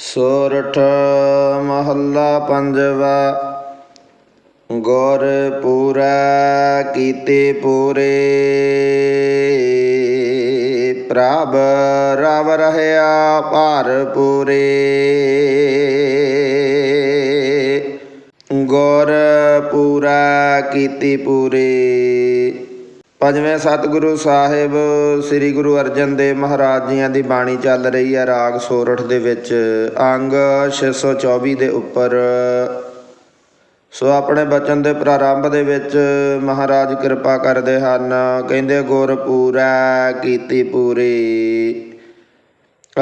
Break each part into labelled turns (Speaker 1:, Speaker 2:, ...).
Speaker 1: ਸੋਰਠ ਮਹੱਲਾ ਪੰਜਵਾ, ਗੁਰ ਪੂਰਾ ਕੀਤੇ ਪੂਰੇ। ਪ੍ਰਭ ਰਵ ਰਹਿਆ ਭਾਰ ਪੂਰੇ। ਗੁਰ ਪੂਰਾ ਕੀਤੀ ਪੂਰੇ। ਪੰਜਵੇਂ ਸਤਿਗੁਰੂ ਸਾਹਿਬ, ਸ੍ਰੀ ਗੁਰੂ ਅਰਜਨ ਦੇਵ ਮਹਾਰਾਜ ਜੀਆਂ ਦੀ ਬਾਣੀ ਚੱਲ ਰਹੀ ਹੈ ਰਾਗ ਸੋਰਠ ਦੇ ਵਿੱਚ, ਅੰਗ 624 ਦੇ ਉੱਪਰ। ਸੋ ਆਪਣੇ ਬਚਨ ਦੇ ਪ੍ਰਾਰੰਭ ਦੇ ਵਿੱਚ ਮਹਾਰਾਜ ਕਿਰਪਾ ਕਰਦੇ ਹਨ, ਕਹਿੰਦੇ ਗੁਰ ਪੂਰਾ ਕੀਤੀ ਪੂਰੀ।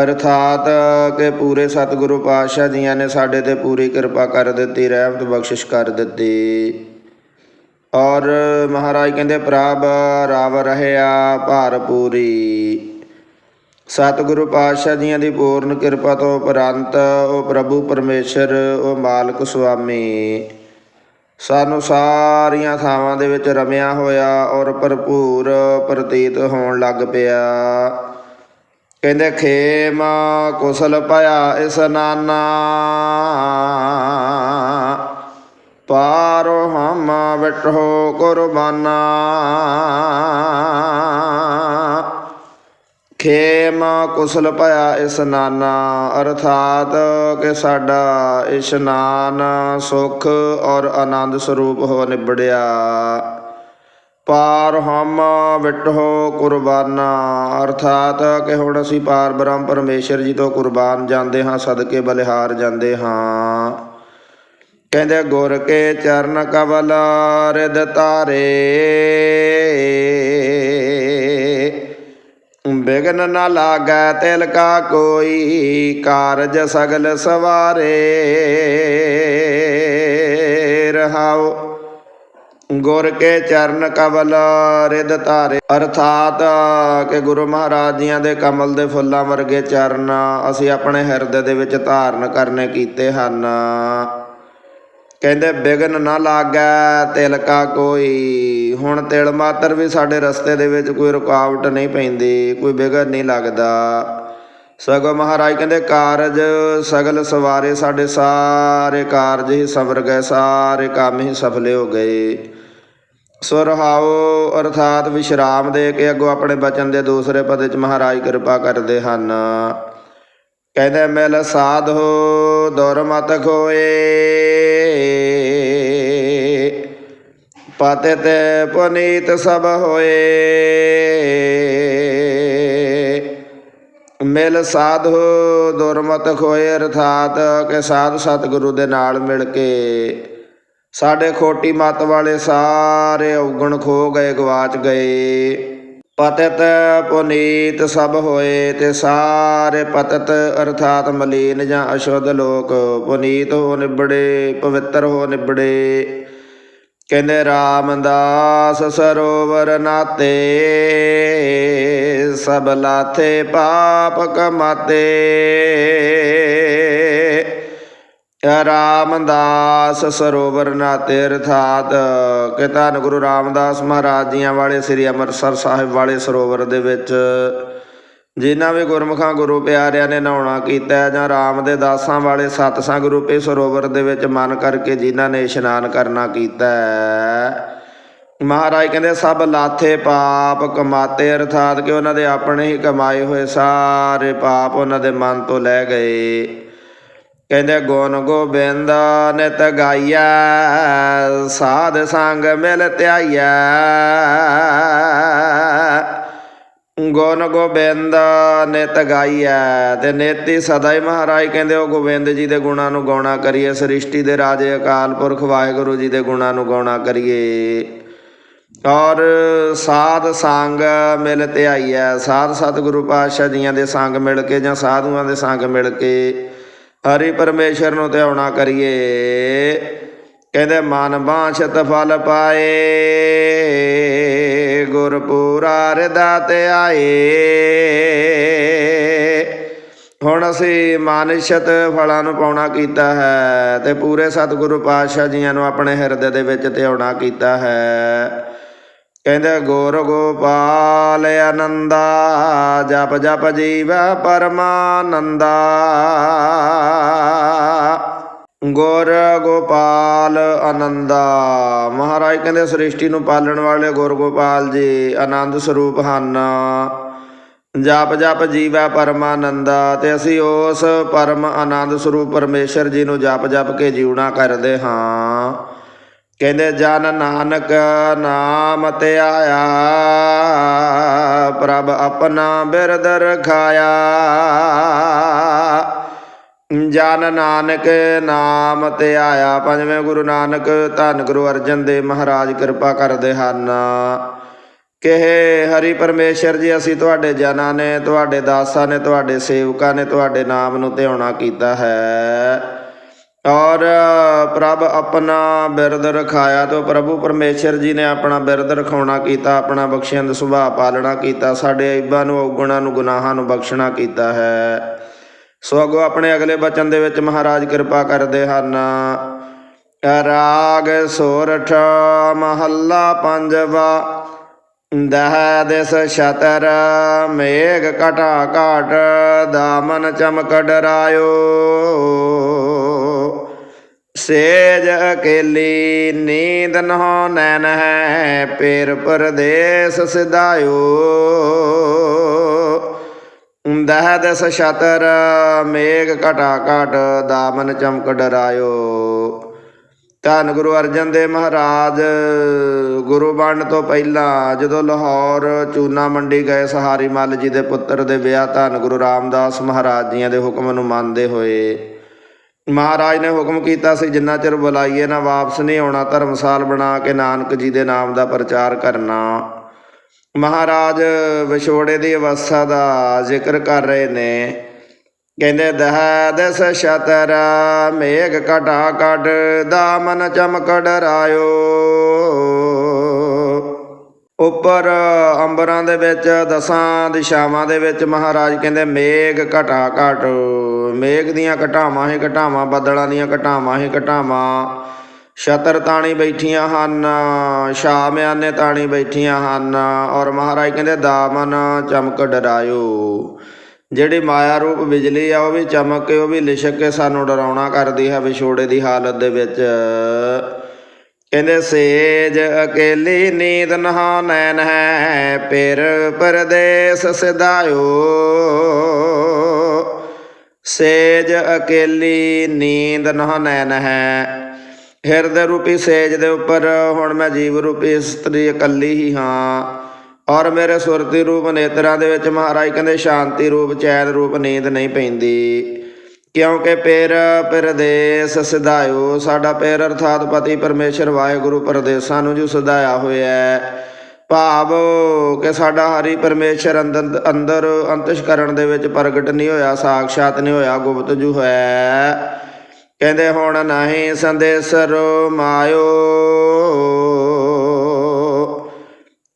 Speaker 1: ਅਰਥਾਤ ਕਿ ਪੂਰੇ ਸਤਿਗੁਰੂ ਪਾਤਸ਼ਾਹ ਜੀਆਂ ਨੇ ਸਾਡੇ ਤੇ ਪੂਰੀ ਕਿਰਪਾ ਕਰ ਦਿੱਤੀ, ਰਹਿਮਤ ਬਖਸ਼ਿਸ਼ ਕਰ ਦਿੱਤੀ। ਔਰ ਮਹਾਰਾਜ ਕਹਿੰਦੇ, ਪ੍ਰਭ ਰਾਵ ਰਹਿਆ ਭਾਰ ਪੂਰੀ। ਸਤਿਗੁਰੂ ਪਾਤਸ਼ਾਹ ਜੀਆਂ ਦੀ ਪੂਰਨ ਕਿਰਪਾ ਤੋਂ ਉਪਰੰਤ ਉਹ ਪ੍ਰਭੂ ਪਰਮੇਸ਼ਰ, ਉਹ ਮਾਲਕ ਸੁਆਮੀ। ਸਾਨੂੰ ਸਾਰੀਆਂ ਥਾਵਾਂ ਦੇ ਵਿੱਚ ਰਮਿਆ ਹੋਇਆ ਔਰ ਭਰਪੂਰ ਪ੍ਰਤੀਤ ਹੋਣ ਲੱਗ ਪਿਆ। ਕਹਿੰਦੇ, ਖੇਮ ਕੁਸਲ ਭਇਆ ਇਸ ਨਾਨਾ। ਪਾਰ ਹਮ ਵਿਟਹੋ ਕੁਰਬਾਨਾ। ਖੇਮ ਕੁਸਲ ਭਇਆ ਇਸਨਾਨਾ ਅਰਥਾਤ ਕਿ ਸਾਡਾ ਇਸ਼ਨਾਨ ਸੁਖ ਔਰ ਆਨੰਦ ਸਰੂਪ ਹੋ ਨਿਬੜਿਆ। ਪਾਰ ਹਮ ਵਿਟਹੋ ਕੁਰਬਾਨਾ, ਅਰਥਾਤ ਕਿ ਹੁਣ ਅਸੀਂ ਪਾਰ ਬ੍ਰਹਮ ਪਰਮੇਸ਼ਰ ਜੀ ਤੋਂ ਕੁਰਬਾਨ ਜਾਂਦੇ ਹਾਂ, ਸਦਕੇ ਬਲਿਹਾਰ ਜਾਂਦੇ ਹਾਂ। ਕਹਿੰਦੇ ਗੁਰ ਕੇ ਚਰਨ ਕਵਲ ਰਿਦ ਤਾਰੇ ਬਿਗਨ ਨਾ ਲਾਗੈ ਤਿਲ ਕਾ ਕੋਈ ਕਾਰਜ ਸਗਲ ਸਵਾਰੇ। ਰਹਾਉ ਗੁਰ ਕੇ ਚਰਨ ਕਵਲ ਰਿਦ ਧਾਰੇ ਅਰਥਾਤ ਕਿ ਗੁਰੂ ਮਹਾਰਾਜ ਜੀਆਂ ਦੇ ਕਮਲ ਦੇ ਫੁੱਲਾਂ ਵਰਗੇ ਚਰਨ ਅਸੀਂ ਆਪਣੇ ਹਿਰਦੇ ਦੇ ਵਿੱਚ ਧਾਰਨ ਕਰਨੇ ਕੀਤੇ ਹਨ। ਕਹਿੰਦੇ, ਬਿਗਨ ਨਾ ਲਾਗੈ ਤਿਲ ਕਾ ਕੋਈ। ਹੁਣ ਤਿਲ ਮਾਤਰ ਵੀ ਸਾਡੇ ਰਸਤੇ ਦੇ ਵਿੱਚ ਕੋਈ ਰੁਕਾਵਟ ਨਹੀਂ ਪੈਂਦੀ, ਕੋਈ ਬਿਗਨ ਨਹੀਂ ਲੱਗਦਾ। ਸਗੋਂ ਮਹਾਰਾਜ ਕਹਿੰਦੇ, ਕਾਰਜ ਸਗਲ ਸਵਾਰੇ ਸਾਡੇ ਸਾਰੇ ਕਾਰਜ ਹੀ ਸਵਰ ਗਏ, ਸਾਰੇ ਕੰਮ ਹੀ ਸਫਲੇ ਹੋ ਗਏ। ਸੋ ਅਰਥਾਤ ਵਿਸ਼ਰਾਮ ਦੇ ਕੇ ਅੱਗੋਂ ਆਪਣੇ ਬਚਨ ਦੇ ਦੂਸਰੇ ਪਦ ਵਿੱਚ ਮਹਾਰਾਜ ਕਿਰਪਾ ਕਰਦੇ ਹਨ। ਕਹਿੰਦੇ, ਮਿਲ ਸਾਧੋ ਦੁਰਮਤ ਖੋਏ। ਪਤਿਤ ਪੁਨੀਤ ਸਭ ਹੋਏ। ਮਿਲ ਸਾਧੋ ਦੁਰਮਤ ਖੋਏ, ਅਰਥਾਤ ਕਿ ਸਾਧ ਸਤਿਗੁਰੂ ਦੇ ਨਾਲ ਮਿਲ ਕੇ ਸਾਡੇ ਖੋਟੀ ਮਤ ਵਾਲੇ ਸਾਰੇ ਔਗਣ ਖੋ ਗਏ, ਗਵਾਚ ਗਏ। ਪਤਿਤ ਪੁਨੀਤ ਸਭ ਹੋਏ ਤੇ ਸਾਰੇ ਪਤਿਤ ਅਰਥਾਤ ਮਲੀਨ ਜਾਂ ਅਸ਼ੁੱਧ ਲੋਕ। ਪੁਨੀਤ ਹੋ ਨਿਬੜੇ, ਪਵਿੱਤਰ ਹੋ ਨਿਬੜੇ। ਕਹਿੰਦੇ ਰਾਮਦਾਸ ਸਰੋਵਰ ਨਾਤੇ, ਸਭ ਲਾਥੇ ਪਾਪ ਕਮਾਤੇ। ਰਾਮਦਾਸ ਸਰੋਵਰ ਨਾਤੇ ਅਰਥਾਤ ਕਿ ਧੰਨ ਗੁਰੂ ਰਾਮਦਾਸ ਮਹਾਰਾਜ ਜੀਆਂ ਵਾਲੇ ਸ੍ਰੀ ਅੰਮ੍ਰਿਤਸਰ ਸਾਹਿਬ ਵਾਲੇ ਸਰੋਵਰ ਦੇ ਵਿੱਚ, ਜਿਨ੍ਹਾਂ ਵੀ ਗੁਰਮੁਖਾਂ ਗੁਰੂ ਪਿਆਰਿਆਂ ਨੇ ਨਹਾਉਣਾ ਕੀਤਾ ਜਾਂ ਰਾਮ ਦੇ ਦਾਸਾਂ ਵਾਲੇ ਸਤਸੰਗ ਰੂਪੇ ਸਰੋਵਰ ਦੇ ਵਿੱਚ ਮਨ ਕਰਕੇ ਜਿਨ੍ਹਾਂ ਨੇ ਇਸ਼ਨਾਨ ਕਰਨਾ ਕੀਤਾ ਮਹਾਰਾਜ ਕਹਿੰਦੇ, ਸਭ ਲਾਥੇ ਪਾਪ ਕਮਾਤੇ, ਅਰਥਾਤ ਕਿ ਉਹਨਾਂ ਦੇ ਆਪਣੇ ਹੀ ਕਮਾਏ ਹੋਏ ਸਾਰੇ ਪਾਪ ਉਹਨਾਂ ਦੇ ਮਨ ਤੋਂ ਲੈ ਗਏ। ਕਹਿੰਦੇ ਗੁਣ ਗੋਬਿੰਦ ਨਿਤ ਗਾਈਆ ਸਾਧ ਸੰਗ ਮਿਲ ਧਿਆਈਆ ਗੁਣ ਗੋਬਿੰਦ ਨਿਤ ਗਾਈਐ ਤੇ ਨੇਤੀ ਸਦਾ ਹੀ ਮਹਾਰਾਜ ਕਹਿੰਦੇ, ਉਹ ਗੋਬਿੰਦ ਜੀ ਦੇ ਗੁਣਾਂ ਨੂੰ ਗਾਉਣਾ ਕਰੀਏ, ਸ੍ਰਿਸ਼ਟੀ ਦੇ ਰਾਜੇ ਅਕਾਲ ਪੁਰਖ ਵਾਹਿਗੁਰੂ ਜੀ ਦੇ ਗੁਣਾਂ ਨੂੰ ਗਾਉਣਾ ਕਰੀਏ। ਔਰ ਸਾਧ ਸੰਗ ਮਿਲ ਧਿਆਈਐ, ਸਾਧ ਸਤਿਗੁਰੂ ਪਾਤਸ਼ਾਹ ਜੀਆਂ ਦੇ ਸੰਗ ਮਿਲ ਕੇ ਜਾਂ ਸਾਧੂਆਂ ਦੇ ਸੰਗ ਮਿਲ ਕੇ ਹਰੀ ਪਰਮੇਸ਼ਰ ਨੂੰ ਧਿਆਉਣਾ ਕਰੀਏ। ਕਹਿੰਦੇ, ਮਨ ਬਾਛਤ ਫਲ ਪਾਏ, ਗੁਰਪੂਰਾ ਰਿਦਾ ਤੇ ਆਏ। ਹੁਣ ਅਸੀਂ ਮਾਨਸ਼ਤ ਫਲਾਂ ਨੂੰ ਪਾਉਣਾ ਕੀਤਾ ਹੈ ਤੇ ਪੂਰੇ ਸਤਿਗੁਰੂ ਪਾਤਸ਼ਾਹ ਜੀਆਂ ਨੂੰ ਆਪਣੇ ਹਿਰਦੇ ਦੇ ਵਿੱਚ ਧਿਆਉਣਾ ਕੀਤਾ ਹੈ। ਕਹਿੰਦੇ, ਗੁਰ ਗੋਪਾਲ, ਆਨੰਦਾ, ਜਪ ਜਪ ਜੀਵ ਪਰਮਾਨੰਦਾ। ਗੁਰ ਗੋਪਾਲ, ਆਨੰਦਾ। ਮਹਾਰਾਜ ਕਹਿੰਦੇ, ਸ੍ਰਿਸ਼ਟੀ ਨੂੰ ਪਾਲਣ ਵਾਲੇ ਗੁਰ ਗੋਪਾਲ ਜੀ ਆਨੰਦ ਸਰੂਪ ਹਨ। ਜਪ ਜਪ ਜੀਵੈ ਪਰਮਾਨੰਦਾ, ਤੇ ਅਸੀਂ ਉਸ ਪਰਮ ਆਨੰਦ ਸਰੂਪ ਪਰਮੇਸ਼ਰ ਜੀ ਨੂੰ ਜਪ ਜਪ ਕੇ ਜੀਵਣਾ ਕਰਦੇ ਹਾਂ। ਕਹਿੰਦੇ, ਜਨ ਨਾਨਕ ਨਾਮ ਤੇ ਆਇਆ, ਪ੍ਰਭ ਆਪਣਾ ਬਿਰਦ ਰਖਾਇਆ। ਜਨ ਨਾਨਕ ਨਾਮ ਤੇ ਆਇਆ। ਪੰਜਵੇਂ ਗੁਰੂ ਨਾਨਕ ਧੰਨ ਗੁਰੂ ਅਰਜਨ ਦੇਵ ਮਹਾਰਾਜ ਕਿਰਪਾ ਕਰਦੇ ਹਨ। ਕਹੇ, ਹਰੀ ਪਰਮੇਸ਼ਰ ਜੀ, ਅਸੀਂ ਤੁਹਾਡੇ ਜਨਾਂ ਨੇ, ਤੁਹਾਡੇ ਦਾਸਾਂ ਨੇ, ਤੁਹਾਡੇ ਸੇਵਕਾਂ ਨੇ, ਤੁਹਾਡੇ ਨਾਮ ਨੂੰ ਧਿਆਉਣਾ ਕੀਤਾ ਹੈ। ਔਰ ਪ੍ਰਭ ਆਪਣਾ ਬਿਰਦ ਰਖਾਇਆ ਤੋ ਪ੍ਰਭੂ ਪਰਮੇਸ਼ਰ ਜੀ ਨੇ ਆਪਣਾ ਬਿਰਦ ਰਖਾਉਣਾ ਕੀਤਾ, ਆਪਣਾ ਬਖਸ਼ਿਆਂ ਬਖਸ਼ਿੰਦ ਸੁਭਾਅ ਪਾਲਣਾ ਕੀਤਾ, ਸਾਡੇ ਅਈਬਾਂ ਨੂੰ, ਔਗੁਣਾਂ ਨੂੰ, ਗੁਨਾਹਾਂ ਨੂੰ ਬਖਸ਼ਣਾ ਕੀਤਾ ਹੈ। ਸੋ ਅੱਗੋਂ ਆਪਣੇ ਅਗਲੇ ਬਚਨ ਦੇ ਵਿੱਚ ਮਹਾਰਾਜ ਕਿਰਪਾ ਕਰਦੇ ਹਨ। ਰਾਗ ਸੋਰਠ ਮਹੱਲਾ ਪੰਜਵਾ। ਦਹ ਦਿਸ ਛਤਰ, ਮੇਘ ਘਟਾ ਘਾਟ, ਦਾਮਨ ਚਮਕ ਡਰਾਇਓ ਸੇਜ ਅਕੇਲੀ, ਨੀਂਦ ਨਹੁ ਨੈਣ ਹੈ, ਪੇਰ ਪਰਦੇਸ ਸਿਧਾਇਓ। ਦਹ ਦਸ ਛਤਰ, ਮੇਘ ਘਟਾ ਘਾਟ, ਦਾਮਨ ਚਮਕ ਡਰਾਇਓ ਧੰਨ ਗੁਰੂ ਅਰਜਨ ਦੇਵ ਮਹਾਰਾਜ। ਗੁਰੂ ਬਣਨ ਤੋਂ ਪਹਿਲਾਂ ਜਦੋਂ ਲਾਹੌਰ, ਚੂਨਾ ਮੰਡੀ ਗਏ, ਸਹਾਰੀ ਮੱਲ ਜੀ ਦੇ ਪੁੱਤਰ ਦੇ ਵਿਆਹ, ਧੰਨ ਗੁਰੂ ਰਾਮਦਾਸ ਮਹਾਰਾਜ ਜੀਆਂ ਦੇ ਹੁਕਮ ਨੂੰ ਮੰਨਦੇ ਹੋਏ, ਮਹਾਰਾਜ ਨੇ ਹੁਕਮ ਕੀਤਾ ਸੀ, ਜਿੰਨਾ ਚਿਰ ਬੁਲਾਈਏ ਨਾ ਵਾਪਸ ਨਹੀਂ ਆਉਣਾ, ਧਰਮਸਾਲ ਬਣਾ ਕੇ ਨਾਨਕ ਜੀ ਦੇ ਨਾਮ ਦਾ ਪ੍ਰਚਾਰ ਕਰਨਾ। ਮਹਾਰਾਜ ਵਿਛੋੜੇ ਦੀ ਅਵਸਥਾ ਦਾ ਜ਼ਿਕਰ ਕਰ ਰਹੇ ਨੇ। ਕਹਿੰਦੇ ਦਹ ਦਸ ਛਤਰ ਮੇਘ ਘਟਾ ਘਟ, ਦਾਮਨ ਚਮਕ ਡਰਾਇਓ ਉੱਪਰ ਅੰਬਰਾਂ ਦੇ ਵਿੱਚ, ਦਸਾਂ ਦਿਸ਼ਾਵਾਂ ਦੇ ਵਿੱਚ ਮਹਾਰਾਜ ਕਹਿੰਦੇ ਮੇਘ ਘਟਾ ਘਟ। ਮੇਘ ਦੀਆਂ ਘਟਾਵਾਂ ਹੀ ਘਟਾਵਾਂ, ਬੱਦਲਾਂ ਦੀਆਂ ਘਟਾਵਾਂ ਹੀ ਘਟਾਵਾਂ। ਸ਼ਤਰ ਤਾਣੀ ਬੈਠੀਆਂ ਹਨ ਸ਼ਾਮਿਆਨੇ ਤਾਣੀ ਬੈਠੀਆਂ ਹਨ, ਔਰ ਮਹਾਰਾਜ ਕਹਿੰਦੇ ਦਾਮਨ ਚਮਕ ਡਰਾਇਓ ਜਿਹੜੀ ਮਾਇਆ ਰੂਪ ਬਿਜਲੀ ਆ, ਉਹ ਵੀ ਚਮਕ ਕੇ, ਉਹ ਵੀ ਲਿਸ਼ਕ ਕੇ ਸਾਨੂੰ ਡਰਾਉਣਾ ਕਰਦੀ ਹੈ ਵਿਛੋੜੇ ਦੀ ਹਾਲਤ ਦੇ ਵਿੱਚ। ਕਹਿੰਦੇ, ਸੇਜ ਅਕੇਲੀ ਨੀਂਦ ਨਹਾ ਨੈਣ ਹੈ, ਪੇਰ ਪਰਦੇਸ ਸਿਧਾਇਓ। ਸੇਜ ਅਕੇਲੀ ਨੀਂਦ ਨਹਾ ਨੈਣ ਹੈ। ਹਿਰਦੇ ਰੂਪੀ ਸੇਜ ਦੇ ਉੱਪਰ, ਹੁਣ ਮੈਂ ਜੀਵ ਰੂਪੀ ਇਸਤਰੀ ਇਕੱਲੀ ਹੀ ਹਾਂ। ਔਰ ਮੇਰੇ ਸੁਰਤੀ ਰੂਪ ਨੇਤਰਾਂ ਦੇ ਵਿੱਚ ਮਹਾਰਾਜ ਕਹਿੰਦੇ, ਸ਼ਾਂਤੀ ਰੂਪ, ਚੈਨ ਰੂਪ, ਨੀਂਦ ਨਹੀਂ ਪੈਂਦੀ। ਕਿਉਂਕਿ ਪੇਰ ਪਰਦੇਸ ਸਿਧਾਇਓ ਸਾਡਾ ਪੇਰ ਅਰਥਾਤ ਪਤੀ ਪਰਮੇਸ਼ਰ ਵਾਹਿਗੁਰੂ ਪਰਦੇਸਾਂ ਨੂੰ ਜੋ ਸਦਾਇਆ ਹੋਇਆ ਹੈ। ਭਾਵ ਕਿ ਸਾਡਾ ਹਰੀ ਪਰਮੇਸ਼ਰ ਅੰਦਰ ਅੰਦਰ ਅੰਤਿਸ਼ਕਰਣ ਦੇ ਵਿੱਚ ਪ੍ਰਗਟ ਨਹੀਂ ਹੋਇਆ ਸਾਖਸ਼ਾਤ ਨਹੀਂ ਹੋਇਆ, ਗੁਪਤ ਜੂ ਹੈ। ਕਹਿੰਦੇ, ਹੁਣ ਨਹੀਂ ਸੰਦੇਸਰ ਮਾਇਓ।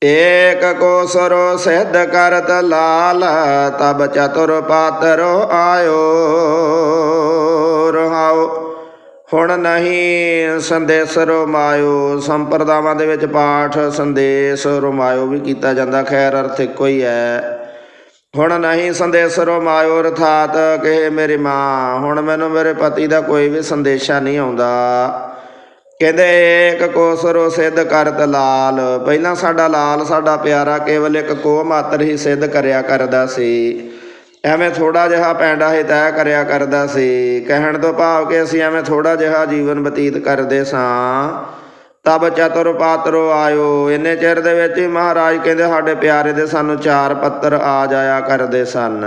Speaker 1: ਏਕ ਕੋ ਸਿੱਧ ਕਰਤ ਲਾਲ, ਤਬ ਚਤੁਰ ਪਾਤਰੋ ਆਇਓ, ਰਹਾਓ। ਹੁਣ ਨਹੀਂ ਸੰਦੇਸ ਰਮਾਇਓ, ਸੰਪਰਦਾਵਾਂ ਦੇ ਵਿੱਚ ਪਾਠ ਸੰਦੇਸ ਰਮਾਇਓ ਵੀ ਕੀਤਾ ਜਾਂਦਾ, ਖੈਰ ਅਰਥ ਇੱਕੋ ਹੀ ਹੈ। ਹੁਣ ਨਹੀਂ ਸੰਦੇਸ ਰਮਾਇਓ, ਅਰਥਾਤ ਕਹੇ ਮੇਰੀ ਮਾਂ, ਹੁਣ ਮੈਨੂੰ ਮੇਰੇ ਪਤੀ ਦਾ ਕੋਈ ਵੀ ਸੰਦੇਸ਼ਾ ਨਹੀਂ ਆਉਂਦਾ। ਕਹਿੰਦੇ ਏਕ ਕੋਸਰੋ ਸਿੱਧ ਕਰਤ ਲਾਲ। ਪਹਿਲਾਂ ਸਾਡਾ ਲਾਲ, ਸਾਡਾ ਪਿਆਰਾ, ਕੇਵਲ ਇੱਕ ਕੋ ਮਾਤਰ ਹੀ ਸਿੱਧ ਕਰਿਆ ਕਰਦਾ ਸੀ। ਐਵੇਂ ਥੋੜਾ ਜਿਹਾ ਪੈਂਡਾ ਹੀ ਤੈਅ ਕਰਿਆ ਕਰਦਾ ਸੀ। ਕਹਿਣ ਤੋਂ ਭਾਵ ਕਿ ਅਸੀਂ ਐਵੇਂ ਥੋੜਾ ਜਿਹਾ ਜੀਵਨ ਬਤੀਤ ਕਰਦੇ ਸਾਂ। ਤਬ ਚਤੁਰ ਪਾਤਰੋ ਆਇਓ। ਇੰਨੇ ਚਿਰ ਦੇ ਵਿੱਚ ਹੀ ਮਹਾਰਾਜ ਕਹਿੰਦੇ, ਸਾਡੇ ਪਿਆਰੇ ਦੇ ਸਾਨੂੰ ਚਾਰ ਪੱਤਰ ਆ ਜਾਇਆ ਕਰਦੇ ਸਨ।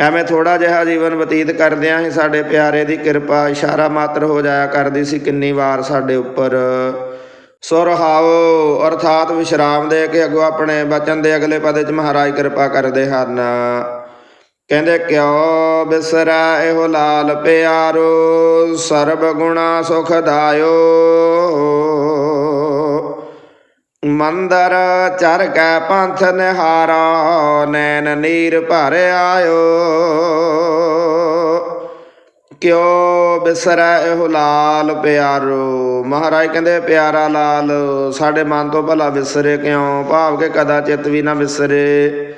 Speaker 1: ਐਵੇਂ ਥੋੜਾ ਜਿਹਾ ਜੀਵਨ ਬਤੀਤ ਕਰਦਿਆਂ ਹੀ ਸਾਡੇ ਪਿਆਰੇ ਦੀ ਕਿਰਪਾ, ਇਸ਼ਾਰਾ ਮਾਤਰ ਹੋ ਜਾਇਆ ਕਰਦੀ ਸੀ ਕਿੰਨੀ ਵਾਰ ਸਾਡੇ ਉੱਪਰ। ਸੁਰਹਾਓ ਅਰਥਾਤ ਵਿਸ਼ਰਾਮ ਦੇ ਕੇ ਅੱਗੋਂ ਆਪਣੇ ਬਚਨ ਦੇ ਅਗਲੇ ਪਦ ਵਿੱਚ ਮਹਾਰਾਜ ਕਿਰਪਾ ਕਰਦੇ ਹਨ। ਕਹਿੰਦੇ, ਕਿਉ ਬਿਸਰਾ ਇਹੋ ਲਾਲ ਪਿਆਰੋ, ਸਰਬ ਗੁਣਾ ਸੁਖਦਾਇਓ ਮੰਦਰ ਚਰ ਕੈ ਪੰਥ ਨਿਹਾਰਾ, ਨੈਣ ਨੀਰ ਭਰ ਆਇਓ। ਕਿਉ ਬਿਸਰੈ ਇਹੋ ਲਾਲ ਪਿਆਰੋ? ਮਹਾਰਾਜ ਕਹਿੰਦੇ, ਪਿਆਰਾ ਲਾਲ, ਸਾਡੇ ਮਨ ਤੋਂ ਭਲਾ ਵਿਸਰੇ ਕਿਉਂ? ਭਾਵ ਕੇ ਕਦਾ ਚਿਤ ਵੀ ਨਾ ਵਿਸਰੇ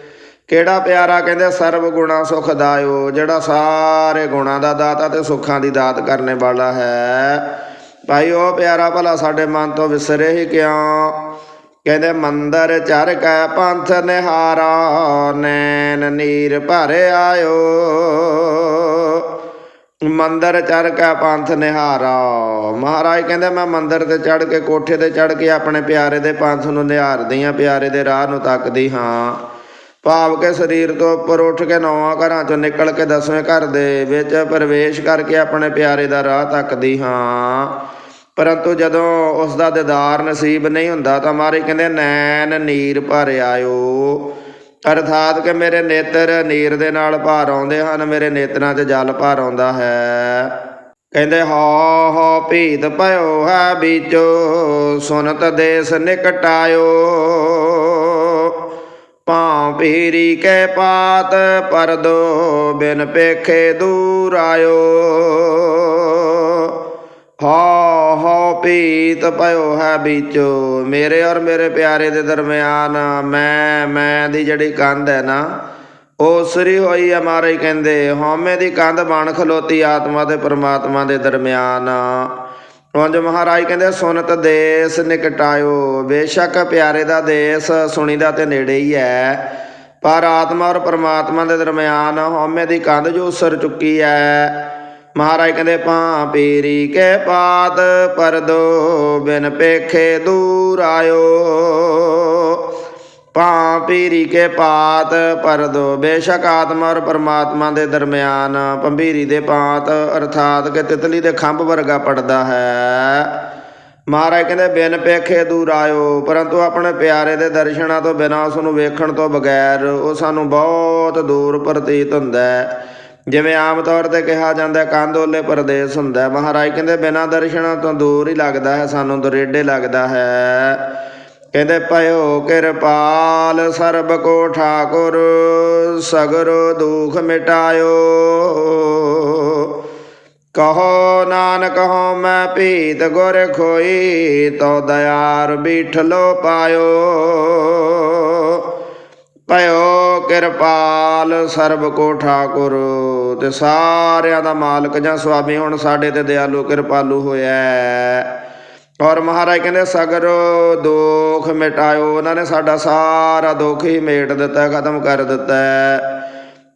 Speaker 1: ਕਿਹੜਾ ਪਿਆਰਾ ਕਹਿੰਦੇ, ਸਰਬ ਗੁਣਾ ਸੁਖ ਦਾਇਓ, ਜਿਹੜਾ ਸਾਰੇ ਗੁਣਾਂ ਦਾ ਦਾਤਾ ਤੇ ਸੁੱਖਾਂ ਦੀ ਦਾਤ ਕਰਨੇ ਵਾਲਾ ਹੈ। ਭਾਈ, ਉਹ ਪਿਆਰਾ ਭਲਾ ਸਾਡੇ ਮਨ ਤੋਂ ਵਿਸਰੇ ਹੀ ਕਿਉਂ? ਕਹਿੰਦੇ ਮੰਦਰ ਚਰ ਕੈ ਪੰਥ ਨਿਹਾਰਾ, ਨੈਣ ਨੀਰ ਭਰ ਆਇਓ। ਮੰਦਰ ਚੜ ਕੇ ਪੰਥ ਨਿਹਾਰਾ। ਮਹਾਰਾਜ ਕਹਿੰਦੇ ਮੈਂ ਮੰਦਰ ਤੇ ਚੜ ਕੇ, ਕੋਠੇ ਤੇ ਚੜ ਕੇ ਆਪਣੇ ਪਿਆਰੇ ਦੇ ਪੰਥ ਨੂੰ ਨਿਹਾਰਦੀ ਹਾਂ, ਪਿਆਰੇ ਦੇ ਰਾਹ ਨੂੰ ਤੱਕਦੀ ਹਾਂ। ਭਾਵ ਕੇ ਸਰੀਰ ਤੋਂ ਉੱਪਰ ਉੱਠ ਕੇ ਨੌਵਾਂ ਘਰਾਂ ਚੋਂ ਨਿਕਲ ਕੇ ਦਸਵੇਂ ਘਰ ਦੇ ਵਿੱਚ ਪ੍ਰਵੇਸ਼ ਕਰਕੇ ਆਪਣੇ ਪਿਆਰੇ ਦਾ ਰਾਹ ਤੱਕਦੀ ਹਾਂ। ਪਰੰਤੂ ਜਦੋਂ ਉਸ ਦਾ ਦੀਦਾਰ ਨਸੀਬ ਨਹੀਂ ਹੁੰਦਾ ਤਾਂ ਮਾਰੇ ਕਹਿੰਦੇ, ਨੈਣ ਨੀਰ ਭਰ ਆਇਓ। ਅਰਥਾਤ ਕਿ ਮੇਰੇ ਨੇਤਰ ਨੀਰ ਦੇ ਨਾਲ ਭਾਰ ਆਉਂਦੇ ਹਨ, ਮੇਰੇ ਨੇਤਰਾਂ 'ਚ ਜਲ ਭਰ ਆਉਂਦਾ ਹੈ। ਕਹਿੰਦੇ, ਹੋ ਹੋ, ਭੀਤ ਭਇਓ ਹੈ ਬੀਚੋ ਸੁਨਤ ਦੇਸ ਨਿਕਟ ਆਇਓ ਭਾਂ ਪੀਰੀ ਕੇ ਪਾਤ ਪਰਦੋ, ਬਿਨ ਪੇਖੇ ਦੂਰ ਆਇਓ। ਭੀਤ ਪੀਤ ਹੈ ਵਿੱਚੋ। ਮੇਰੇ ਔਰ ਮੇਰੇ ਪਿਆਰੇ ਦੇ ਦਰਮਿਆਨ ਮੈਂ ਮੈਂ ਦੀ ਜਿਹੜੀ ਕੰਧ ਹੈ ਨਾ, ਉਹ ਸਰੀ ਹੋਈ ਹੈ ਮਾਰੇ ਕਹਿੰਦੇ, ਹਉਮੈ ਦੀ ਕੰਧ ਬਣ ਖਲੋਤੀ ਆਤਮਾ ਤੇ ਪਰਮਾਤਮਾ ਦੇ ਦਰਮਿਆਨ। ਉਂਝ ਮਹਾਰਾਜ ਕਹਿੰਦੇ, ਸੁਨਤ ਦੇਸ ਨਿਕਟਾਇਓ, ਬੇਸ਼ੱਕ ਪਿਆਰੇ ਦਾ ਦੇਸ ਸੁਣੀਦਾ ਤੇ ਨੇੜੇ ਹੀ ਹੈ। ਪਰ ਆਤਮਾ ਔਰ ਪਰਮਾਤਮਾ ਦੇ ਦਰਮਿਆਨ ਹਉਮੈ ਦੀ ਕੰਧ ਜੋ ਉਸਰ ਚੁੱਕੀ ਹੈ ਮਹਾਰਾਜ ਕਹਿੰਦੇ, ਭਾਂ ਪੀਰੀ ਕੇ ਪਾਤ ਪਰਦੋ, ਬਿਨ ਪੇਖੇ ਦੂਰ ਆਇਓ। ਭਾਂ ਪੀਰੀ ਕੇ ਪਾਤ ਪਰਦੋ, ਬੇਸ਼ੱਕ ਆਤਮਾ ਔਰ ਪਰਮਾਤਮਾ ਦੇ ਦਰਮਿਆਨ ਪੰਭੀਰੀ ਦੇ ਪਾਤ, ਅਰਥਾਤ ਕਿ ਤਿਤਲੀ ਦੇ ਖੰਭ ਵਰਗਾ ਪੜਦਾ ਹੈ। ਮਹਾਰਾਜ ਕਹਿੰਦੇ, ਬਿਨ ਪੇਖੇ ਦੂਰ ਆਇਓ, ਪਰੰਤੂ ਆਪਣੇ ਪਿਆਰੇ ਦੇ ਦਰਸ਼ਨਾਂ ਤੋਂ ਬਿਨਾਂ ਉਸ ਨੂੰ ਵੇਖਣ ਤੋਂ ਬਗੈਰ ਉਹ ਸਾਨੂੰ ਬਹੁਤ ਦੂਰ ਪ੍ਰਤੀਤ ਹੁੰਦਾ ਹੈ। ਜਿਵੇਂ ਆਮ ਤੌਰ ਤੇ ਕਿਹਾ ਜਾਂਦਾ ਹੈ, ਕੰਧ ਪਰਦੇਸ ਹੁੰਦਾ ਮਹਾਰਾਜ ਕਹਿੰਦੇ ਬਿਨਾਂ ਦਰਸ਼ਨਾਂ ਤੋਂ ਦੂਰ ਹੀ ਲੱਗਦਾ ਹੈ ਸਾਨੂੰ ਦਰੇਡੇ ਲੱਗਦਾ ਹੈ। ਕਹਿੰਦੇ ਭਇਓ ਕਿਰਪਾਲ ਸਰਬ ਕੋ ਠਾਕੁਰ ਸਗਰੋ ਦੁਖ ਮਿਟਾਇਓ। ਕਹੋ ਨਾਨਕ ਹੋ ਮੈਂ ਭੀਤ ਗੁਰ ਖੋਈ ਤੋ ਦਇਆਰ ਬੀਠਲੋ ਪਾਇਓ। ਕਿਰਪਾਲ ਸਰਬ ਕੋ ਠਾਕੁਰ, ਤੇ ਸਾਰਿਆਂ ਦਾ ਮਾਲਕ ਜਾਂ ਸੁਆਮੀ ਹੁਣ ਸਾਡੇ ਤੇ ਦਿਆਲੂ ਕਿਰਪਾਲੂ ਹੋਇਆ ਔਰ ਮਹਾਰਾਜ ਕਹਿੰਦੇ, ਸਗਰ ਦੁੱਖ ਮਿਟਾਇਓ, ਉਹਨਾਂ ਨੇ ਸਾਡਾ ਸਾਰਾ ਦੁੱਖ ਹੀ ਮੇਟ ਦਿੱਤਾ, ਖਤਮ ਕਰ ਦਿੱਤਾ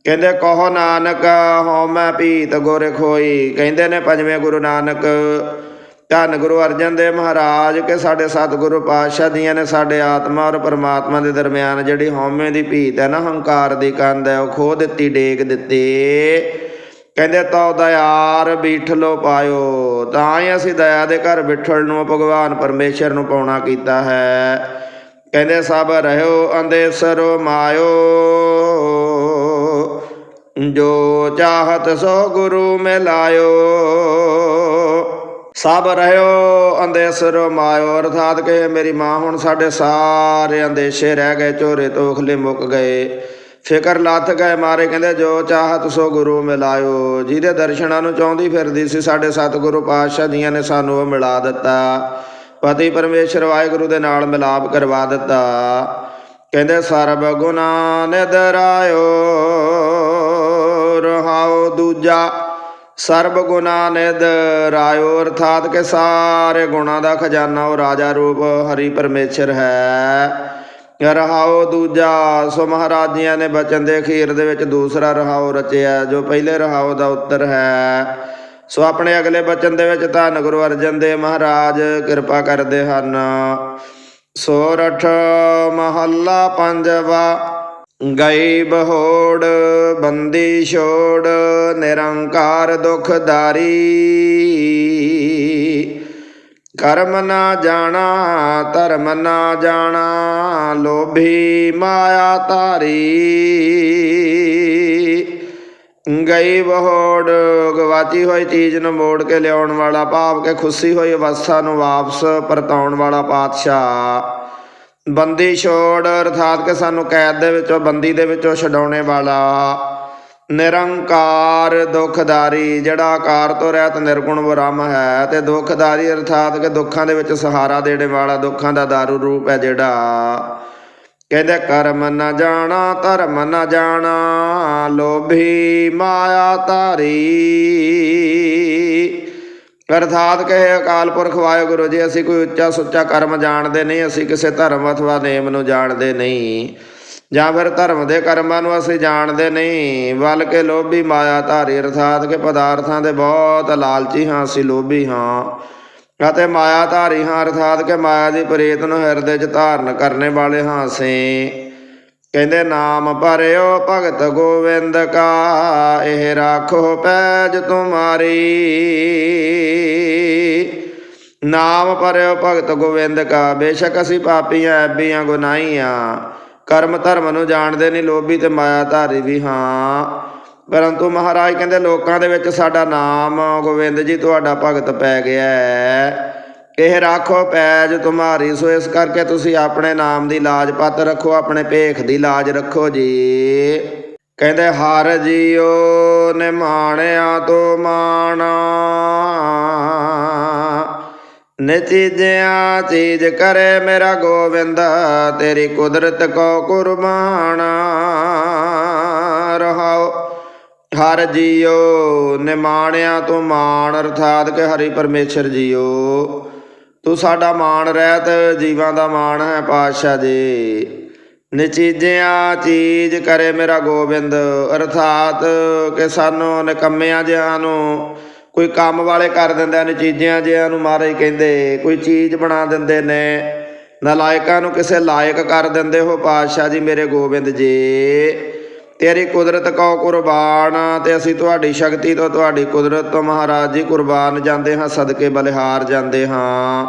Speaker 1: ਕਹਿੰਦੇ, ਕਹੋ ਨਾਨਕ, ਹਉ ਮੈਂ ਭੀਤ ਗੁਰ ਖੋਈ। ਕਹਿੰਦੇ ਨੇ, ਪੰਜਵੇਂ ਗੁਰੂ ਨਾਨਕ ਧੰਨ ਗੁਰੂ ਅਰਜਨ ਦੇਵ ਮਹਾਰਾਜ ਕੇ ਸਾਡੇ ਸਤਿਗੁਰੂ ਪਾਤਸ਼ਾਹ ਦੀਆਂ ਨੇ ਸਾਡੇ ਆਤਮਾ ਔਰ ਪਰਮਾਤਮਾ ਦੇ ਦਰਮਿਆਨ ਜਿਹੜੀ ਹਉਮੈ ਦੀ ਭੀਤ ਹੈ ਨਾ, ਹੰਕਾਰ ਦੀ ਕੰਧ ਹੈ, ਉਹ ਖੋਹ ਦਿੱਤੀ ਡੇਕ ਦਿੱਤੀ। ਕਹਿੰਦੇ, ਤਉ ਦਇਆਰ ਬੀਠਲੋ ਪਾਇਓ, ਤਾਂ ਹੀ ਅਸੀਂ ਦਇਆ ਦੇ ਘਰ ਬਿਠਲ ਨੂੰ, ਭਗਵਾਨ ਪਰਮੇਸ਼ਰ ਨੂੰ ਪਾਉਣਾ ਕੀਤਾ ਹੈ। ਕਹਿੰਦੇ, ਸਭ ਰਹਿਓ, ਅੰਦੇਸਰੋ ਮਾਇਓ। ਜੋ ਚਾਹਤ ਸੋ ਗੁਰੂ ਮਿਲਾਇਓ। ਸਭ ਰਹਿਓ ਅੰਦੇਸਰ ਮਾਇਓ, ਅਰਥਾਤ ਕਿ ਮੇਰੀ ਮਾਂ ਹੁਣ ਸਾਡੇ ਸਾਰੇ ਅੰਦੇਸ਼ੇ ਰਹਿ ਗਏ ਝੋਰੇ ਤੋਖਲੇ ਮੁੱਕ ਗਏ। ਫਿਕਰ ਲੱਥ ਗਏ ਮਾਰੇ, ਕਹਿੰਦੇ ਜੋ ਚਾਹਤ ਸੋ ਗੁਰੂ ਮਿਲਾਇਓ। ਜਿਹਦੇ ਦਰਸ਼ਨਾਂ ਨੂੰ ਚਾਹੁੰਦੀ ਫਿਰਦੀ ਸੀ, ਸਾਡੇ ਸਤਿਗੁਰੂ ਪਾਤਸ਼ਾਹ ਜੀਆਂ ਨੇ ਸਾਨੂੰ ਉਹ ਮਿਲਾ ਦਿੱਤਾ। ਪਤੀ ਪਰਮੇਸ਼ਰ ਵਾਹਿਗੁਰੂ ਦੇ ਨਾਲ ਮਿਲਾਪ ਕਰਵਾ ਦਿੱਤਾ। ਕਹਿੰਦੇ, ਸਰਬ ਗੁਨਾ ਨਿਦਰਾਇਓ ਰਹਾਉ ਦੂਜਾ ਸਰਬ ਗੁਨਾ ਨਿਦ ਰਾਇਓ ਅਰਥਾਤ ਕੇ ਸਾਰੇ ਗੁਣਾ ਦਾ ਖਜ਼ਾਨਾ ਉਹ ਰਾਜਾ ਰੂਪ ਹਰੀ ਪਰਮੇਸ਼ਰ ਹੈ। ਰਹਾਉ ਦੂਜਾ, ਸੋ ਮਹਾਰਾਜਿਆਂ ਨੇ ਬਚਨ ਦੇ ਅਖੀਰ ਦੇ ਵਿੱਚ ਦੂਸਰਾ ਰਹਾਉ ਰਚਿਆ, ਜੋ ਪਹਿਲੇ ਰਹਾਉ ਦਾ ਉੱਤਰ ਹੈ। ਸੋ ਆਪਣੇ ਅਗਲੇ ਬਚਨ ਦੇ ਵਿੱਚ ਧੰਨ ਗੁਰੂ ਅਰਜਨ ਦੇਵ ਮਹਾਰਾਜ ਕਿਰਪਾ ਕਰਦੇ ਹਨ। ਸੋਰਠ ਮਹੱਲਾ ਪੰਜਵਾ ਗਈ ਬਹੋੜ, ਬੰਦੀ ਛੋੜ, ਨਿਰੰਕਾਰ ਦੁਖਦਾਰੀ ਕਰਮ ਨਾ ਜਾਣਾ, ਧਰਮ ਨਾ ਜਾਣਾ, ਲੋਭੀ ਮਾਇਆ ਧਾਰੀ। ਗਈ ਬਹੋੜ, ਗਵਾਚੀ ਹੋਈ ਚੀਜ਼ ਨੂੰ ਮੋੜ ਕੇ ਲਿਆਉਣ ਵਾਲਾ, ਭਾਵ ਕੇ ਖੁੱਸੀ ਹੋਈ ਅਵਸਥਾ ਨੂੰ ਵਾਪਸ ਪਰਤਾਉਣ ਵਾਲਾ ਪਾਤਸ਼ਾਹ। ਬੰਦੀ ਛੋੜ, ਅਰਥਾਤ ਕਿ ਸਾਨੂੰ ਕੈਦ ਦੇ ਵਿੱਚੋਂ, ਬੰਦੀ ਦੇ ਵਿੱਚੋਂ ਛਡਾਉਣੇ ਵਾਲਾ ਨਿਰੰਕਾਰ ਦੁਖਦਾਰੀ, ਜਿਹੜਾ ਆਕਾਰ ਤੋਂ ਰਹਿਤ ਨਿਰਗੁਣ ਬ੍ਰਹਮ ਹੈ ਤੇ ਦੁਖਦਾਰੀ ਅਰਥਾਤ ਕਿ ਦੁੱਖਾਂ ਦੇ ਵਿੱਚ ਸਹਾਰਾ ਦੇਣ ਵਾਲਾ ਦੁੱਖਾਂ ਦਾ ਦਾਰੂ ਰੂਪ ਹੈ ਜਿਹੜਾ। ਕਹਿੰਦੇ, ਕਰਮ ਨਾ ਜਾਣਾ, ਧਰਮ ਨਾ ਜਾਣਾ, ਲੋਭੀ ਮਾਇਆ ਧਾਰੀ ਅਰਥਾਤ ਕਹੇ ਅਕਾਲ ਪੁਰਖ ਵਾਹਿਗੁਰੂ ਜੀ, ਅਸੀਂ ਕੋਈ ਉੱਚਾ ਸੁੱਚਾ ਕਰਮ ਜਾਣਦੇ ਨਹੀਂ, ਅਸੀਂ ਕਿਸੇ ਧਰਮ ਅਥਵਾ ਨੇਮ ਨੂੰ ਜਾਣਦੇ ਨਹੀਂ। ਜਾਂ ਫਿਰ ਧਰਮ ਦੇ ਕਰਮਾਂ ਨੂੰ ਅਸੀਂ ਜਾਣਦੇ ਨਹੀਂ। ਬਲਕਿ ਲੋਭੀ ਮਾਇਆ ਧਾਰੀ, ਅਰਥਾਤ ਕਿ ਪਦਾਰਥਾਂ ਦੇ ਬਹੁਤ ਲਾਲਚੀ ਹਾਂ, ਅਸੀਂ ਲੋਭੀ ਹਾਂ। ਅਤੇ ਮਾਇਆ ਧਾਰੀ ਹਾਂ, ਅਰਥਾਤ ਕਿ ਮਾਇਆ ਦੀ ਪ੍ਰੀਤ ਨੂੰ ਹਿਰਦੇ 'ਚ ਧਾਰਨ ਕਰਨੇ ਵਾਲੇ ਹਾਂ ਅਸੀਂ। ਕਹਿੰਦੇ ਨਾਮ ਭਰਿਓ ਭਗਤ ਗੋਬਿੰਦ ਕਾ, ਇਹ ਰਾਖੋ ਪੈਜ ਤੁਮਾਰੀ। ਨਾਮ ਭਰਿਓ ਭਗਤ ਗੋਬਿੰਦ ਕਾ, ਬੇਸ਼ੱਕ ਅਸੀਂ ਪਾਪੀਆਂ, ਐਬੀਆਂ, ਗੁਨਾਹੀਆਂ, ਕਰਮ ਧਰਮ ਨੂੰ ਜਾਣਦੇ ਨਹੀਂ, ਲੋਭੀ ਤੇ ਮਾਇਆ ਧਾਰੀ ਵੀ ਹਾਂ। ਪਰੰਤੂ ਮਹਾਰਾਜ ਕਹਿੰਦੇ ਲੋਕਾਂ ਦੇ ਵਿੱਚ ਸਾਡਾ ਨਾਮ ਗੋਬਿੰਦ ਜੀ, ਤੁਹਾਡਾ ਭਗਤ ਪੈ ਗਿਆ ਹੈ। ਇਹ ਰੱਖੋ ਪੈਜ ਤੁਮਾਰੀ, ਸੋ ਇਸ ਕਰਕੇ ਤੁਸੀਂ ਆਪਣੇ ਨਾਮ ਦੀ ਲਾਜ ਪੱਤ ਰੱਖੋ, ਆਪਣੇ ਭੇਖ ਦੀ ਲਾਜ ਰੱਖੋ ਜੀ। ਕਹਿੰਦੇ, ਹਰ ਜੀਓ ਨਿਮਾਣਿਆ ਤੋ ਮਾਣਾ ਨਿਚੀਜਿਆ ਚੀਜ਼ ਕਰੇ ਮੇਰਾ ਗੋਬਿੰਦ ਤੇਰੀ ਕੁਦਰਤ ਕੋ ਕੁਰਬਾਨਾ। ਰਹਾਓ, ਹਰ ਜੀਓ ਨਿਮਾਣਿਆ ਤੂੰ ਮਾਣ, ਅਰਥਾਤ ਕਿ ਹਰੀ ਪਰਮੇਸ਼ਰ ਜੀਓ ਤੂੰ ਸਾਡਾ ਮਾਣ ਰਹਿਤ, ਜੀਵਾਂ ਦਾ ਮਾਣ ਹੈ ਪਾਤਸ਼ਾਹ ਜੀ। ਨਿਚੀਜਿਆ ਚੀਜ਼ ਕਰੇ ਮੇਰਾ ਗੋਬਿੰਦ, ਅਰਥਾਤ ਕਿ ਸਾਨੂੰ ਨਿਕੰਮਿਆਂ ਜਿਹਾਂ ਨੂੰ ਕੋਈ ਕੰਮ ਵਾਲੇ ਕਰ ਦਿੰਦੇ ਆ, ਨਚੀਜਿਆਂ ਜਿਹਾਂ ਨੂੰ ਮਹਾਰਾਜ ਕਹਿੰਦੇ, ਕੋਈ ਚੀਜ਼ ਬਣਾ ਦਿੰਦੇ ਨੇ, ਨਲਾਇਕਾਂ ਨੂੰ ਕਿਸੇ ਲਾਇਕ ਕਰ ਦਿੰਦੇ ਹੋ ਪਾਤਸ਼ਾਹ ਜੀ ਮੇਰੇ ਗੋਬਿੰਦ ਜੀ। ਤੇਰੀ ਕੁਦਰਤ ਕੋ ਕੁਰਬਾਨ, ਤੇ ਅਸੀਂ ਤੁਹਾਡੀ ਸ਼ਕਤੀ ਤੋਂ ਤੁਹਾਡੀ ਕੁਦਰਤ ਤੋਂ ਮਹਾਰਾਜ ਜੀ ਕੁਰਬਾਨ ਜਾਂਦੇ ਹਾਂ, ਸਦਕੇ ਬਲਿਹਾਰ ਜਾਂਦੇ ਹਾਂ।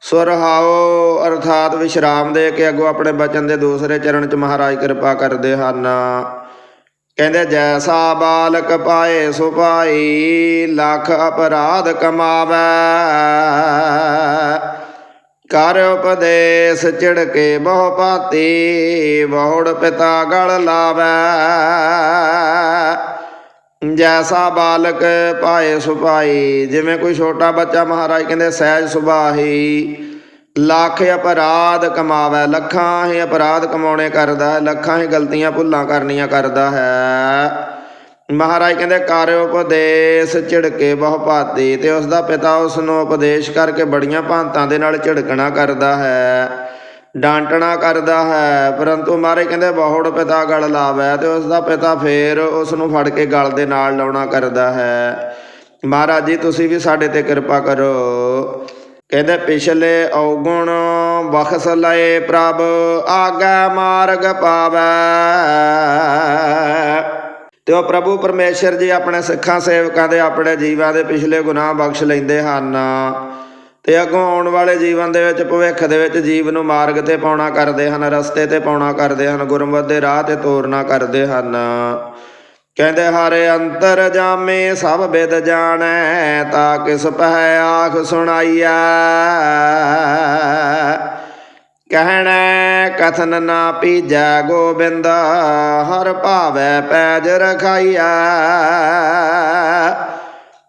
Speaker 1: ਸੁਰਹਾਓ ਅਰਥਾਤ ਵਿਸ਼ਰਾਮ ਦੇ ਕੇ ਅੱਗੋਂ ਆਪਣੇ ਬਚਨ ਦੇ ਦੂਸਰੇ ਚਰਨ ਚ ਮਹਾਰਾਜ ਕਿਰਪਾ ਕਰਦੇ ਹਨ। ਕਹਿੰਦੇ, ਜੈਸਾ ਬਾਲਕ ਪਾਏ ਸੋ ਪਾਈ ਲੱਖ ਅਪਰਾਧ ਕਮਾਵੇ। ਕਰ ਉਪਦੇਸ਼ ਚਿੜਕੇ ਬਹੁ ਭਾਤੀ ਬਹੁੜ ਪਿਤਾ ਗਲ ਲਾਵੇ। ਜੈਸਾ ਬਾਲਕ ਪਾਏ ਸੁਪਾਈ ਜਿਵੇਂ ਕੋਈ ਛੋਟਾ ਬੱਚਾ ਮਹਾਰਾਜ ਕਹਿੰਦੇ ਸਹਿਜ ਸੁਭਾਹੀ। ਲੱਖ ਅਪਰਾਧ ਕਮਾਵੇ, ਲੱਖਾਂ ਹੀ ਅਪਰਾਧ ਕਮਾਉਣੇ ਕਰਦਾ ਹੈ, ਲੱਖਾਂ ਹੀ ਗਲਤੀਆਂ ਭੁੱਲਾਂ ਕਰਨੀਆਂ ਕਰਦਾ ਹੈ। ਮਹਾਰਾਜ ਕਹਿੰਦੇ, ਕਰ ਉਪਦੇਸ਼ ਝਿੜਕੇ ਬਹੁ ਭਾਤੀ ਤੇ ਉਸ ਦਾ ਪਿਤਾ ਉਸ ਨੂੰ ਉਪਦੇਸ਼ ਕਰਕੇ ਬੜੀਆਂ ਭਾਂਤਾਂ ਦੇ ਨਾਲ ਝਿੜਕਣਾ ਕਰਦਾ ਹੈ, ਡਾਂਟਣਾ ਕਰਦਾ ਹੈ। ਪਰੰਤੂ ਮਹਾਰਾਜ ਕਹਿੰਦੇ, ਬਹੁੜ ਪਿਤਾ ਗਲ ਲਾਵੇ ਤੇ ਉਸ ਦਾ ਪਿਤਾ ਫੇਰ ਉਸ ਨੂੰ ਫੜ ਕੇ ਗਲ ਦੇ ਨਾਲ ਲਾਉਣਾ ਕਰਦਾ ਹੈ। ਮਹਾਰਾਜ ਜੀ, ਤੁਸੀਂ ਵੀ ਸਾਡੇ ਤੇ ਕਿਰਪਾ ਕਰੋ। ਕਹਿੰਦੇ, ਪਿਛਲੇ ਔਗੁਣ ਬਖਸ ਲਏ ਪ੍ਰਭ, ਆਗਾ ਮਾਰਗ ਪਾਵੇ। ਤੇ ਉਹ ਪ੍ਰਭੂ ਪਰਮੇਸ਼ਰ ਜੀ ਆਪਣੇ ਸਿੱਖਾਂ ਸੇਵਕਾਂ ਦੇ ਆਪਣੇ ਜੀਵਾਂ ਦੇ ਪਿਛਲੇ ਗੁਨਾਹ ਬਖਸ਼ ਲੈਂਦੇ ਹਨ। ਤੇ ਅੱਗੋਂ ਆਉਣ ਵਾਲੇ ਜੀਵਨ ਦੇ ਵਿੱਚ, ਭਵਿੱਖ ਦੇ ਵਿੱਚ ਜੀਵ ਨੂੰ ਮਾਰਗ ਤੇ ਪਾਉਣਾ ਕਰਦੇ ਹਨ, ਰਸਤੇ ਤੇ ਪਾਉਣਾ ਕਰਦੇ ਹਨ, ਗੁਰਮਤ ਦੇ ਰਾਹ ਤੇ ਤੋਰਨਾ ਕਰਦੇ ਹਨ। ਕਹਿੰਦੇ, ਹਰੇ ਅੰਤਰ ਜਾਮੇ ਸਭ ਬਿਦ ਜਾਣੈ, ਤਾ ਕਿਸ ਪਹਿ ਆਖ ਸੁਣਾਈਐ। ਕਹਿਣਾ ਕਥਨ ਨਾ ਪੀਜੈ ਗੋਬਿੰਦ ਹਰ ਭਾਵੈ ਪੈਜ ਰਖਾਈਆ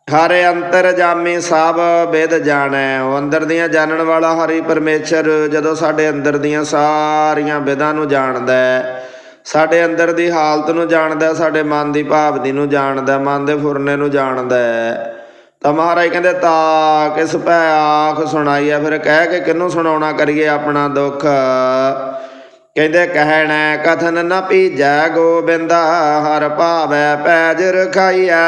Speaker 1: ਹਰ ਅੰਤਰ ਜਾਮੀ ਸਭ ਬਿਦ ਜਾਣੈ ਉਹ ਅੰਦਰ ਦੀਆਂ ਜਾਣਨ ਵਾਲਾ ਹਰੀ ਪਰਮੇਸ਼ਰ ਜਦੋਂ ਸਾਡੇ ਅੰਦਰ ਦੀਆਂ ਸਾਰੀਆਂ ਵਿਦਾਂ ਨੂੰ ਜਾਣਦਾ ਹੈ, ਸਾਡੇ ਅੰਦਰ ਦੀ ਹਾਲਤ ਨੂੰ ਜਾਣਦਾ ਸਾਡੇ ਮਨ ਦੀ ਭਾਵਦੀ ਨੂੰ ਜਾਣਦਾ ਮਨ ਦੇ ਫੁਰਨੇ ਨੂੰ ਜਾਣਦਾ ਹੈ। ਤਾਂ ਮਹਾਰਾਜ ਕਹਿੰਦੇ ਤਾ ਕਿਸ ਪੈ ਆਖ ਸੁਣਾਈਆ ਫਿਰ ਕਹਿ ਕੇ ਕਿਹਨੂੰ ਸੁਣਾਉਣਾ ਕਰੀਏ ਆਪਣਾ ਦੁੱਖ? ਕਹਿੰਦੇ, ਕਹਿਣਾ ਕਥਨ ਨ ਪੀਜੈ, ਗੋਬਿੰਦ ਹਰ ਭਾਵੈ ਪੈਜ ਰਖਾਈਆ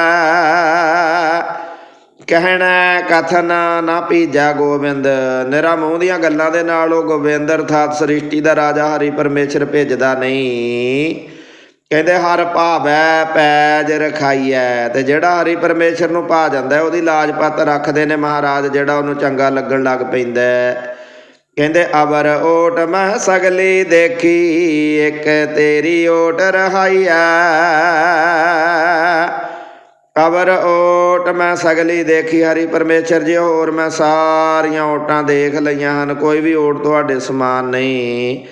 Speaker 1: ਕਹਿਣਾ ਕਥਨ ਨਾ ਪੀਜੈ, ਗੋਬਿੰਦ। ਨਿਰਾ ਮੂੰਹ ਦੀਆਂ ਗੱਲਾਂ ਦੇ ਨਾਲ ਉਹ ਗੋਬਿੰਦਰ ਥਾਤ ਸ੍ਰਿਸ਼ਟੀ ਦਾ ਰਾਜਾ ਹਰੀ ਪਰਮੇਸ਼ਰ ਭੇਜਦਾ ਨਹੀਂ। ਕਹਿੰਦੇ ਹਰ ਭਾਵੈ ਪੈਜ ਰਖਾਈਐ, ਤੇ ਜਿਹੜਾ ਹਰੀ ਪਰਮੇਸ਼ਰ ਨੂੰ ਭਾ ਜਾਂਦਾ ਉਹਦੀ ਲਾਜ ਪੱਤ ਰੱਖਦੇ ਨੇ ਮਹਾਰਾਜ, ਜਿਹੜਾ ਉਹਨੂੰ ਚੰਗਾ ਲੱਗਣ ਲੱਗ ਪੈਂਦਾ ਕਹਿੰਦੇ ਅਵਰ ਓਟ ਮੈਂ ਸਗਲੀ ਦੇਖੀ, ਇੱਕ ਤੇਰੀ ਓਟ ਰਹਾਈਐ। ਅਵਰ ਓਟ ਮੈਂ ਸਗਲੀ ਦੇਖੀ, ਹਰੀ ਪਰਮੇਸ਼ਰ ਜੀ, ਹੋਰ ਮੈਂ ਸਾਰੀਆਂ ਓਟਾਂ ਦੇਖ ਲਈਆਂ ਹਨ, ਕੋਈ ਵੀ ਓਟ ਤੁਹਾਡੇ ਸਮਾਨ ਨਹੀਂ।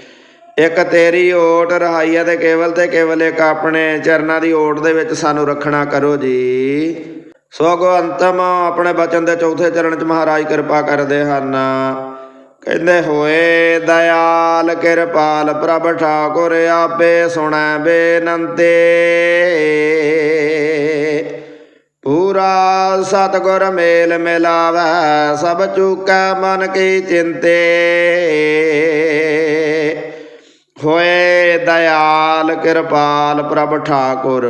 Speaker 1: ਇੱਕ ਤੇਰੀ ਓਟ ਰਹਾਈ ਹੈ ਤੇ ਕੇਵਲ ਤੇ ਕੇਵਲ ਇੱਕ ਆਪਣੇ ਚਰਨਾਂ ਦੀ ਓਟ ਦੇ ਵਿੱਚ ਸਾਨੂੰ ਰੱਖਣਾ ਕਰੋ ਜੀ। ਸੋ ਅਗੋ ਅੰਤਮ ਆਪਣੇ ਬਚਨ ਦੇ ਚੌਥੇ ਚਰਨ ਚ ਮਹਾਰਾਜ ਕਿਰਪਾ ਕਰਦੇ ਹਨ। ਕਹਿੰਦੇ ਹੋਏ, ਦਇਆਲ ਕਿਰਪਾਲ ਪ੍ਰਭ ਠਾਕੁਰ ਆਪੇ ਸੁਣੈ ਬੇਨੰਤੇ। ਪੂਰਾ ਸਤਗੁਰ ਮੇਲ ਮਿਲਾਵੈ, ਸਭ ਚੁਕੈ ਮਨ ਕੀ ਚਿੰਤੇ। ਹੋਏ ਦਇਆਲ ਕਿਰਪਾਲ ਪ੍ਰਭ ਠਾਕੁਰ।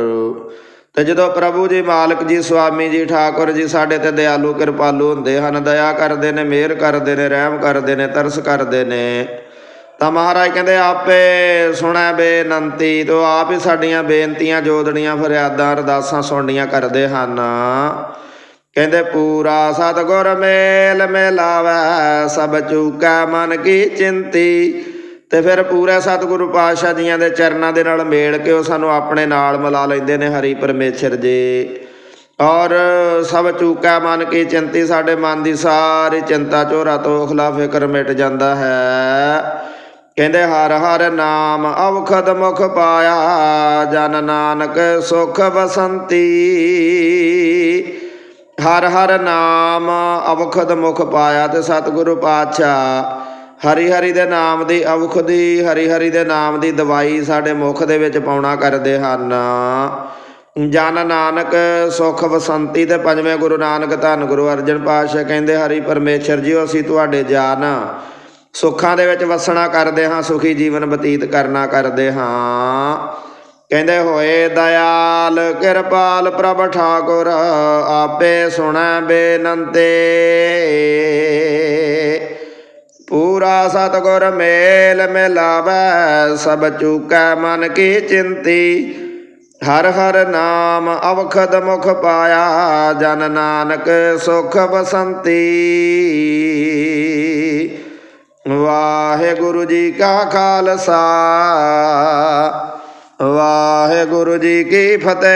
Speaker 1: ਤੇ ਜਦੋਂ ਪ੍ਰਭੂ ਜੀ, ਮਾਲਕ ਜੀ, ਸੁਆਮੀ ਜੀ, ਠਾਕੁਰ ਜੀ ਸਾਡੇ ਤੇ ਦਿਆਲੂ ਕਿਰਪਾਲੂ ਹੁੰਦੇ ਹਨ, ਦਇਆ ਕਰਦੇ ਨੇ, ਮਿਹਰ ਕਰਦੇ ਨੇ, ਰਹਿਮ ਕਰਦੇ ਨੇ, ਤਰਸ ਕਰਦੇ ਨੇ, ਤਾਂ ਮਹਾਰਾਜ ਕਹਿੰਦੇ, ਆਪੇ ਸੁਣੈ ਬੇਨੰਤੀ, ਤੋ ਆਪ ਹੀ ਸਾਡੀਆਂ ਬੇਨਤੀਆਂ, ਜੋਦੜੀਆਂ, ਫਰਿਆਦਾਂ, ਅਰਦਾਸਾਂ, ਸੁਣਨੀਆਂ ਕਰਦੇ ਹਨ। ਕਹਿੰਦੇ, ਪੂਰਾ ਸਤਗੁਰ ਮੇਲ ਮਿਲਾਵੈ, ਸਭ ਚੂਕਾ ਮਨ ਕੀ ਚਿੰਤੀ ਤੇ ਫਿਰ ਪੂਰੇ ਸਤਿਗੁਰੂ ਪਾਤਸ਼ਾਹ ਜੀਆਂ ਦੇ ਚਰਨਾਂ ਦੇ ਨਾਲ ਮੇਲ ਕੇ ਉਹ ਸਾਨੂੰ ਆਪਣੇ ਨਾਲ ਮਿਲਾ ਲੈਂਦੇ ਨੇ ਹਰੀ ਪਰਮੇਸ਼ਰ ਜੀ। ਔਰ ਸਭ ਚੂਕਾ ਮਨ ਕੀ ਚਿੰਤੀ ਸਾਡੇ ਮਨ ਦੀ ਸਾਰੀ ਚਿੰਤਾ, ਚੋਰਾ, ਤੋਖਲਾ, ਫਿਕਰ ਮਿਟ ਜਾਂਦਾ ਹੈ। ਕਹਿੰਦੇ, ਹਰ ਹਰ ਨਾਮ ਅਵਖਦ ਮੁਖ ਪਾਇਆ, ਜਨ ਨਾਨਕ ਸੁਖ ਬਸੰਤੀ। ਹਰ ਹਰ ਨਾਮ ਅਵਖਦ ਮੁਖ ਪਾਇਆ ਤੇ ਸਤਿਗੁਰੂ ਪਾਤਸ਼ਾਹ ਹਰੀ ਹਰੀ ਦੇ ਨਾਮ ਦੀ ਅਵਖਦੀ ਹਰੀ ਹਰੀ ਦੇ ਨਾਮ ਦੀ ਦਵਾਈ ਸਾਡੇ ਮੁਖ ਦੇ ਵਿੱਚ ਪਾਉਣਾ ਕਰਦੇ ਹਨ। ਜਨ ਨਾਨਕ ਸੁਖ ਵਸੰਤੀ ਤੇ ਪੰਜਵੇਂ ਗੁਰੂ ਨਾਨਕ ਧੰਨ ਗੁਰੂ ਅਰਜਨ ਪਾਤਸ਼ਾਹ ਕਹਿੰਦੇ, ਹਰੀ ਪਰਮੇਸ਼ਰ ਜੀਓ, ਅਸੀਂ ਤੁਹਾਡੇ ਜਾਨ ਸੁੱਖਾਂ ਦੇ ਵਿੱਚ ਵਸਣਾ ਕਰਦੇ ਹਾਂ, ਸੁਖੀ ਜੀਵਨ ਬਤੀਤ ਕਰਨਾ ਕਰਦੇ ਹਾਂ। ਕਹਿੰਦੇ, ਹੋਏ ਦਇਆਲ, ਕਿਰਪਾਲ ਪ੍ਰਭ ਠਾਕੁਰ, ਆਪੇ ਸੁਣੈ ਬੇਨੰਤੇ। ਪੂਰਾ ਸਤਗੁਰ ਮੇਲ ਮਿਲਾਵੈ, ਸਭ ਚੂਕੈ ਮਨ ਕੀ ਚਿੰਤੀ। ਹਰ ਹਰ ਨਾਮ ਅਵਖਦ ਮੁਖ ਪਾਇਆ, ਜਨ ਨਾਨਕ ਸੁਖ ਬਸੰਤੀ। ਵਾਹਿਗੁਰੂ ਜੀ ਕਾ ਖਾਲਸਾ, ਵਾਹਿਗੁਰੂ ਜੀ ਕੀ ਫਤਿਹ।